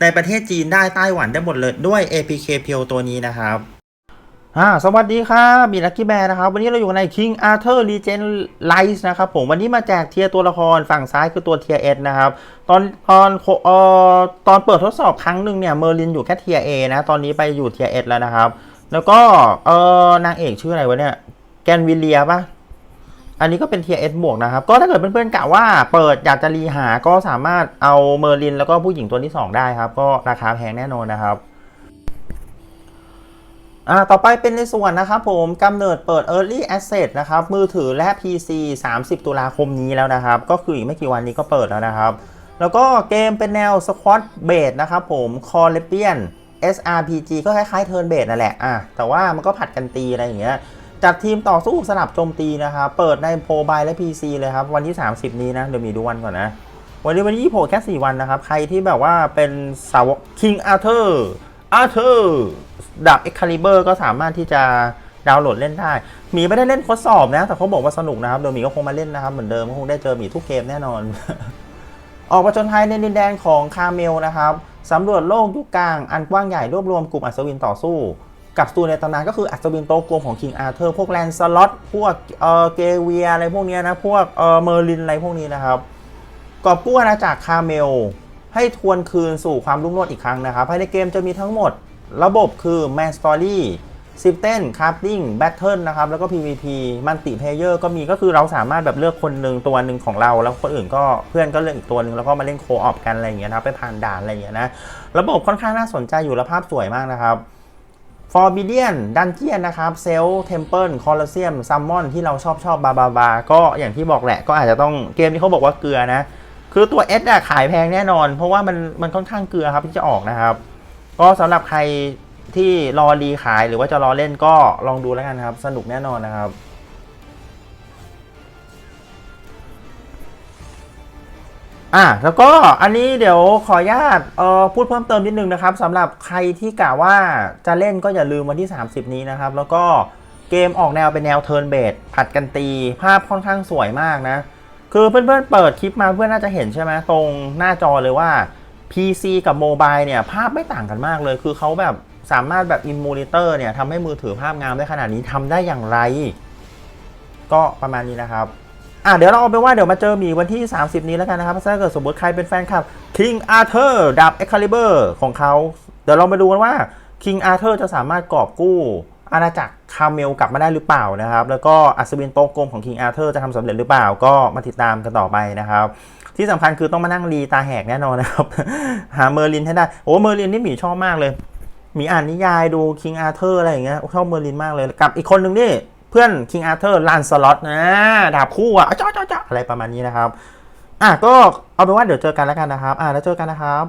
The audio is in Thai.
ในประเทศจีนได้ไต้หวันได้หมดเลยด้วย APK p e e l ตัวนี้นะครับอ่าสวัสดีครับมีลักกี้แบร์นะครับ วันนี้เราอยู่ใน King Arthur Legend Rise นะครับผมวันนี้มาแจกเทียร์ตัวละครฝั่งซ้ายคือตัวเทียร์เอนะครับ ตอนตอนเอ่อตอนเปิดทดสอบครั้งหนึ่งเนี่ยเมอร์ลินอยู่แค่เทียร์เอนะตอนนี้ไปอยู่เทียร์เอแล้วนะครับ แล้วก็เออนางเอกชื่ออะไรวะเนี่ยแกนวิลเลียปะ อันนี้ก็เป็นเทียเอสบวกนะครับ ก็ถ้าเกิดเพื่อนๆกะว่าเปิดอยากจะรีหาก็สามารถเอาเมอร์ลินแล้วก็ผู้หญิงตัวที่สองได้ครับ ก็ราคาแพงแน่นอนนะครับอ่าต่อไปเป็นในส่วนนะครับผมกำเนิดเปิด Early Access นะครับมือถือและ PC 30 ตุลาคมนี้แล้วนะครับ ก็คืออีกไม่กี่วันนี้ก็เปิดแล้วนะครับ แล้วก็เกมเป็นแนว Squad Base นะครับผม c o l e p i a n SRPG ก็คล้ายๆ Turn Base นั่นแหละอะแต่ว่ามันก็ผัดกันตีอะไรอย่างเงี้ย จัดทีมต่อสู้สลับโจมตีนะครับ เปิดในโมบายและ PC เลยครับ วันที่ 30 นี้นะ เดี๋ยวมีดูวันก่อนนะ วันนี้วันที่26แค่ 4 วันนะครับ ใครที่แบบว่าเป็นสาวก King Arthur Arthur ดาบ Excalibur ก็สามารถที่จะดาวน์โหลดเล่นได้หมีไม่ได้เล่นทดสอบนะ แต่เขาบอกว่าสนุกนะครับ เดี๋ยวหมีก็คงมาเล่นนะครับ เหมือนเดิมก็คงได้เจอหมีทุกเกมแน่นอน ออกประจนภัยในดินแดนของคาเมลนะครับสำรวจโลกยุคกลางอันกว้างใหญ่รวบรวมกลุ่มอัศวินต่อสู้ กับสตูในตำนานก็คืออัศวินโตกลมของ King Arthur พวกแลนสล็อตพวกเออเกเวียอะไรพวกเนี้ยนะ พวกเออเมอร์ลินอะไรพวกนี้นะครับกอบกู้อาณาจักรคาเมล ให้ทวนคืนสู่ความรุ่งโรจน์อีกครั้งนะครับภายในเกมจะมีทั้งหมดระบบคือ Man Story ซิปเต้นคราฟติ้งแบทเทิลนะครับ แล้วก็ PVP มัลติเพเยอร์ก็มีก็คือเราสามารถแบบเลือกคนหนึ่งตัวหนึ่งของเรา แล้วคนอื่นก็เพื่อนก็เลือกอีกตัวหนึ่งแล้วก็มาเล่นโคออปกันอะไรอย่างเงี้ยนะไปผ่านด่านอะไรอย่างเงี้ยนะ ระบบค่อนข้างน่าสนใจอยู่และภาพสวยมากนะครับ ฟอร์บิเดียนดันเจียนนะครับเซลเทมเพิลคอลเซียมซัมมอนที่เราชอบชอบบาบาบาก็อย่างที่บอกแหละ ก็อาจจะต้องเกมที่เขาบอกว่าเกลือนะ คือตัวเอสอะขายแพงแน่นอน เพราะว่ามันมันค่อนข้างเกลือครับที่จะออกนะครับ ก็สำหรับใครที่รอรีขายหรือว่าจะรอเล่นก็ลองดูแล้วกันครับ สนุกแน่นอนนะครับ อะแล้วก็อันนี้เดี๋ยวขออนุญาตเอ่อพูดเพิ่มเติมนิดนึงนะครับสำหรับใครที่กะว่าจะเล่นก็อย่าลืมวันที่ 30 นี้นะครับ แล้วก็เกมออกแนวเป็นแนวเทิร์นเบดผัดกันตี ภาพค่อนข้างสวยมากนะ คือเพื่อนๆเปิดคลิปมาเพื่อนน่าจะเห็นใช่ไหมตรงหน้าจอเลยว่า PC กับโมบายเนี่ยภาพไม่ต่างกันมากเลย คือเขาแบบสามารถแบบอิมมูนิเตอร์เนี่ยทำให้มือถือภาพงามได้ขนาดนี้ทำได้อย่างไร ก็ประมาณนี้นะครับ อะเดี๋ยวเราเอาไปว่าเดี๋ยวมาเจอหมีวันที่ 30 นี้แล้วกันนะครับถ้าเกิดสมมติใครเป็นแฟนคลับ King Arthur ดาบ Excalibur ของเขา เดี๋ยวเรามาดูกันว่า King Arthur จะสามารถกอบกู้อาณาจักรคาเมลกลับมาได้หรือเปล่านะครับ แล้วก็อัศวินโตกลมของ King Arthur จะทำสำเร็จหรือเปล่า ก็มาติดตามกันต่อไปนะครับ ที่สำคัญคือต้องมานั่งรีตาแหกแน่นอนนะครับ หาเมอร์ลินให้ได้ โอ้เมอร์ลินนี่หมีชอบมากเลย หมีอ่านนิยายดู King Arthur อะไรอย่างเงี้ยชอบเมอร์ลินมากเลย กับอีกคนหนึ่งนี่ เพื่อนคิงอาร์เธอร์ลานสล็อตนะดาบคู่อะจ้าจ้าจ้าอะไรประมาณนี้นะครับ อะก็เอาเป็นว่าเดี๋ยวเจอกันแล้วกันนะครับ อะแล้วเจอกันนะครับ